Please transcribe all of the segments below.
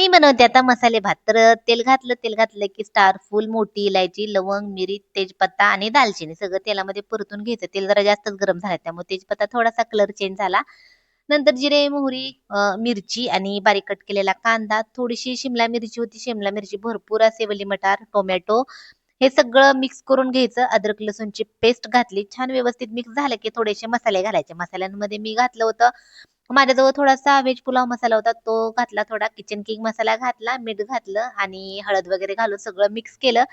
मी बनवते आता मसाले भात. तर तेल घातलं तेल घातलं की स्टार फुल मोठी इलायची लवंग मिरी तेजपत्ता आणि दालचिनी सगळं तेलामध्ये परतून घ्यायचं. तेल जरा जास्तच गरम झालं त्यामुळे तेजपत्ता थोडासा कलर चेंज झाला. नंतर जिरे मोहरी मिरची आणि बारीक कट केलेला कांदा थोडीशी शिमला मिरची होती. शिमला मिरची भरपूर असे वली मटार टोमॅटो हे सगळं मिक्स करून घ्यायचं. अद्रक लसूणची पेस्ट घातली. छान व्यवस्थित मिक्स झालं की थोडेसे मसाले घालायचे. मसाल्यांमध्ये मी घातलं होतं माझ्याजवळ थोडासा व्हेज पुलाव मसाला होता तो घातला थोडा. किचन किंग मसाला घातला मीठ घातलं आणि हळद वगैरे घालून सगळं मिक्स केलं.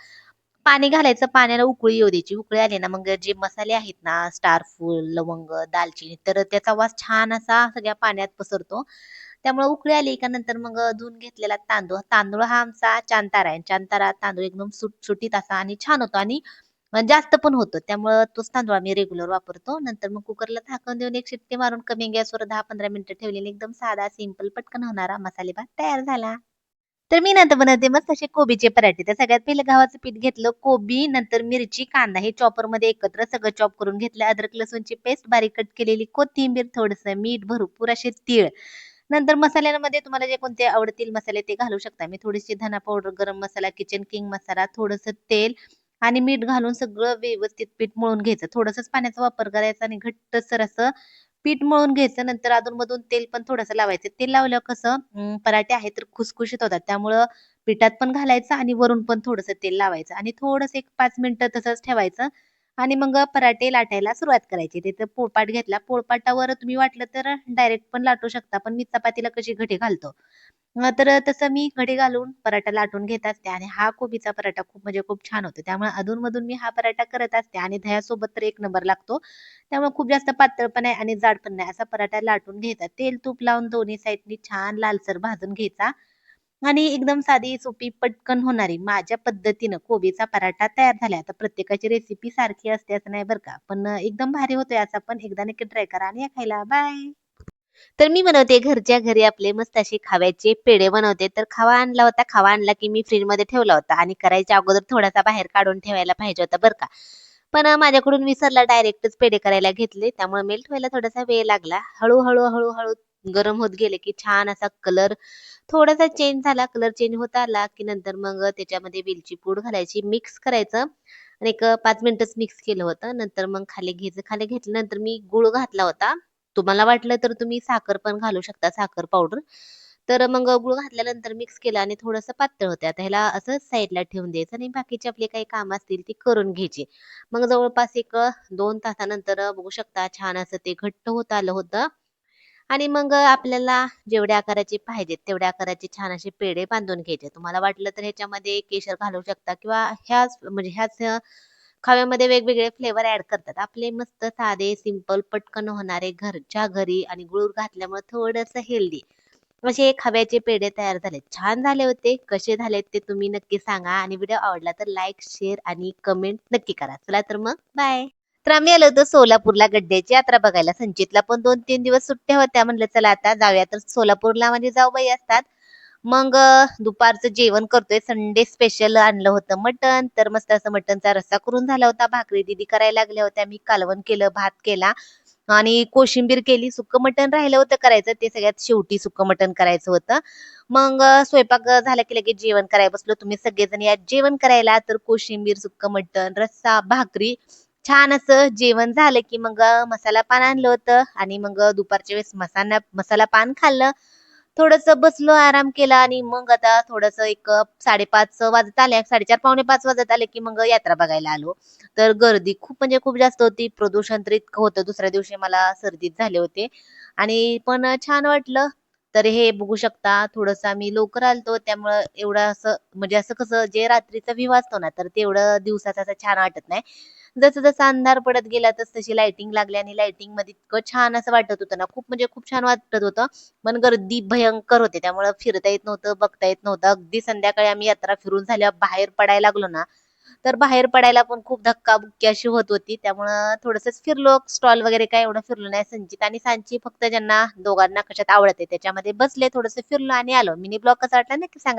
पाणी घालायचं पाण्याला उकळी येऊ द्यायची. उकळी आली ना मग जे मसाले आहेत ना स्टारफूल लवंग दालचिनी तर त्याचा वास छान असा सगळ्या पाण्यात पसरतो. त्यामुळे उकळी आली का नंतर मग धुवून घेतलेला तांदूळ. तांदूळ हा आमचा चांतारा आहे. चांतारा तांदूळ एकदम सुटसुटीत असा आणि छान होतो. आणि जास्त पण होतो. त्यामुळं तोच तांदूळ आम्ही रेग्युलर वापरतो. नंतर मग कुकरला झाकण देऊन एक शिट्टी मारून कमी गॅसवर दहा पंधरा मिनिटं ठेवलेली एकदम साधा सिंपल पटकन होणारा मसाले भात तयार झाला. तर मी नंतर बनवते मस्त असे कोबीचे पराठे. तर सगळ्यात पहिले गव्हाचं पीठ घेतलं कोबी नंतर मिरची कांदा हे चॉपरमध्ये एकत्र सगळं चॉप करून घेतलं. अद्रक लसूणची पेस्ट बारीक कट केलेली कोथिंबीर थोडस मीठ भरपूर असे तीळ. नंतर मसाल्यांमध्ये तुम्हाला जे कोणते आवडतील मसाले ते घालू शकता. मी थोडीशी धना पावडर गरम मसाला किचन किंग मसाला थोडंसं तेल आणि मीठ घालून सगळं व्यवस्थित पीठ मळून घ्यायचं. थोडंसंच पाण्याचा वापर करायचा आणि घट्टसर असं पीठ मळून घ्यायचं. नंतर अधूनमधून तेल पण थोडंसं लावायचं. तेल लावल्यावर कसं पराठे आहेत तर खुसखुशीत होतात. त्यामुळं पिठात पण घालायचं आणि वरून पण थोडंसं तेल लावायचं. आणि थोडंसं एक पाच मिनिटं तसंच ठेवायचं. आणि मग पराठे लाटायला सुरुवात करायची. ते पोळपाट घेतला. पोळपाटावर तुम्ही वाटलं तर डायरेक्ट पण लाटू शकता. पण मी चपातीला कशी घटी घालतो? तर तसं मी घडी घालून पराठा लाटून घेत असते आणि हा कोबीचा पराठा खूप म्हणजे खूप छान होतो. त्यामुळे अधूनमधून मी हा पराठा करत असते आणि दह्यासोबत तर एक नंबर लागतो. त्यामुळे खूप जास्त पातळ पण आहे आणि जाड पण नाही असा पराठा लाटून घ्यायचा तेल तूप लावून दोन्ही साईडनी छान लालसर भाजून घ्यायचा. आणि एकदम साधी सोपी पटकन होणारी माझ्या पद्धतीनं कोबीचा पराठा तयार झाला आता प्रत्येकाची रेसिपी सारखी असते असं नाही बरं का? पण एकदम भारी होतोय असा पण एकदा नक्की ट्राय करा आणि या खायला. बाय तर मी बनवते घरच्या घरी आपले मस्त असे खाव्याचे पेढे बनवते. तर खावा आणला होता खावा आणला की मी फ्रीजमध्ये ठेवला होता आणि करायच्या अगोदर थोडासा बाहेर काढून ठेवायला पाहिजे होता बरं का. पण माझ्याकडून विसरला डायरेक्टच पेढे करायला घेतले. त्यामुळे मेल्ट व्हायला थोडासा वेळ लागला. हळूहळू हळूहळू गरम होत गेले की छान असा कलर थोडासा चेंज झाला. कलर चेंज होत आला की नंतर मग त्याच्यामध्ये वेलची पूड घालायची मिक्स करायचं. आणि एक पाच मिनिटच मिक्स केलं होतं. नंतर मग खाली घ्यायचं खाली घेतल्यानंतर मी गुळ घातला होता. तुम्हाला वाटलं तर तुम्ही साखर पण घालू शकता साखर पावडर तर मग गुळ घातल्यानंतर मिक्स केलं आणि थोडंसं पातळ होतं आता ह्याला असं साईडला ठेवून द्यायचं आणि बाकीचे आपले काही काम असतील ते करून घ्यायचे. मग जवळपास एक दोन तासानंतर बघू शकता छान असं ते घट्ट होत आलं होतं. आणि मग आपल्याला जेवढ्या आकाराचे पाहिजेत तेवढ्या आकाराचे छान असे पेढे बांधून घ्यायचे. तुम्हाला वाटलं तर ह्याच्यामध्ये केशर घालू शकता किंवा ह्याच म्हणजे ह्याच खव्यामध्ये वेगवेगळे फ्लेवर ऍड करतात. आपले मस्त साधे सिंपल पटकन होणारे घरच्या घरी आणि गुळ घातल्यामुळे थोडंसं हेल्दी असे खव्याचे पेढे तयार झाले छान झाले होते. कसे झाले ते तुम्ही नक्की सांगा. आणि व्हिडिओ आवडला तर लाईक शेअर आणि कमेंट नक्की करा. चला तर मग बाय तर आम्ही आलो होतो सोलापूरला गड्ड्याची यात्रा बघायला. संचितला पण दोन तीन दिवस सुट्ट्या होत्या. म्हणलं चला आता जाऊया. तर सोलापूरला म्हणजे जाऊबाई असतात. मग दुपारचं जेवण करतोय. संडे स्पेशल आणलं होतं मटन तर मस्त असं मटणचा रस्सा करून झाला होता. भाकरी दिदी करायला लागल्या होत्या. मी कालवण केलं भात केला. आणि कोशिंबीर केली. सुक्क मटण राहिलं होतं करायचं. ते सगळ्यात शेवटी सुक्क मटण करायचं होतं. मग स्वयंपाक झाला की लगेच जेवण करायला बसलो. तुम्ही सगळेजण या जेवण करायला. तर कोशिंबीर सुक्क मटण रस्सा भाकरी. छान असं जेवण झालं की मग मसाला पान आणलं होतं. आणि मग दुपारच्या वेळेस मसाला मसाला पान खाल्लं. थोडस बसलो आराम केला आणि मग आता थोडस एक साडेपाच वाजत आले. साडेचार पावणे पाच वाजत आले की मग यात्रा बघायला आलो. तर गर्दी खूप म्हणजे खूप जास्त होती. प्रदूषण तर इतकं होतं. दुसऱ्या दिवशी मला सर्दीत झाले होते. आणि पण छान वाटलं. तर हे बघू शकता. थोडस आम्ही लवकर आलतो. त्यामुळं एवढं असं म्हणजे असं कसं जे रात्रीचा व्ह्यू असतो ना तर तेवढं दिवसाचं असं छान वाटत नाही. जसं जसा अंधार पडत गेला तस तशी लाइटिंग लागली आणि लाइटिंगमध्ये इतकं छान असं वाटत होतं ना खूप म्हणजे खूप छान वाटत होतं. पण गर्दी भयंकर होते त्यामुळे फिरता येत नव्हतं बघता येत नव्हतं. अगदी संध्याकाळी आम्ही यात्रा फिरून झाल्यावर बाहेर पडायला लागलो ना तर बाहेर पडायला पण खूप धक्काबुक्की अशी होत होती. त्यामुळं थोडंसंच फिरलो. स्टॉल वगैरे काय एवढं फिरलो नाही. संचित आणि सांची फक्त ज्यांना दोघांना कशात आवडते त्याच्यामध्ये बसले थोडंसं फिरलो आणि आलो. मिनी ब्लॉग कसा वाटला नक्की सांगा.